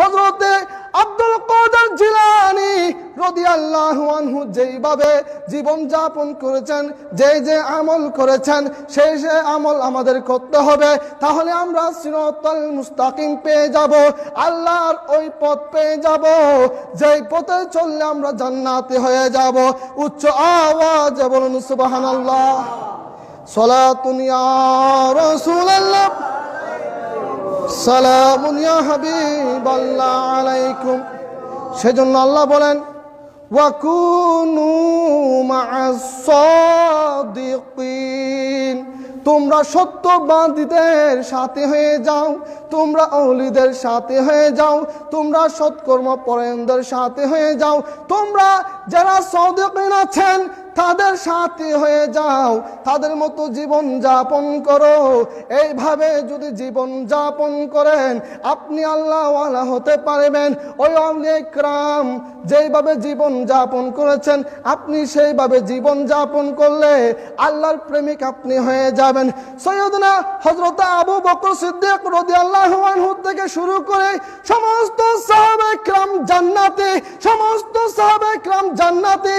হজরতে আব্দুল কাদের জিলানি রাদিয়াল্লাহু আনহু যেইভাবে জীবন যাপন করেছেন, যে যে আমল করেছেন সেই সে আমল আমাদের করতে হবে। তাহলে আমরা সিরাতাল মুস্তাকিম পেয়ে যাব, আল্লাহর ওই পথ পেয়ে যাব, যেই পথে চললে আমরা জান্নাতি হয়ে যাব। উচ্চ আওয়াজে বলুন সুবহানাল্লাহ। সালাতুন ইয়া রাসূলুল্লাহ। সালামুন ইয়া হাবিবাল্লাহ আলাইকুম। সেজন্য আল্লাহ বলেন ওয়াকুনু মা'আস সাদিকিন। তোমরা সত্যবাদীদের সাথে হয়ে যাও, তোমরা অলিদের সাথে হয়ে যাও, তোমরা সৎকর্ম পরায়ণদের সাথে হয়ে যাও, তোমরা যারা সদিকিন আছেন তাদের সাথে হয়ে যাও, তাদের মতো জীবন যাপন করো। এইভাবে যদি জীবন যাপন করেন, আপনি আল্লাহওয়ালা হতে পারবেন। ওই অনেকরাম যেইভাবে জীবন যাপন করেছেন, আপনি সেইভাবে জীবন যাপন করলে আল্লাহর প্রেমিক আপনি হয়ে যাবেন। সৈয়দনা হজরত আবু বকর সিদ্দিক রদি আল্লাহ থেকে শুরু করে সমস্ত সাহাবে ক্রাম জান্নাতে, সমস্ত সাহাবে ক্রাম জান্নাতে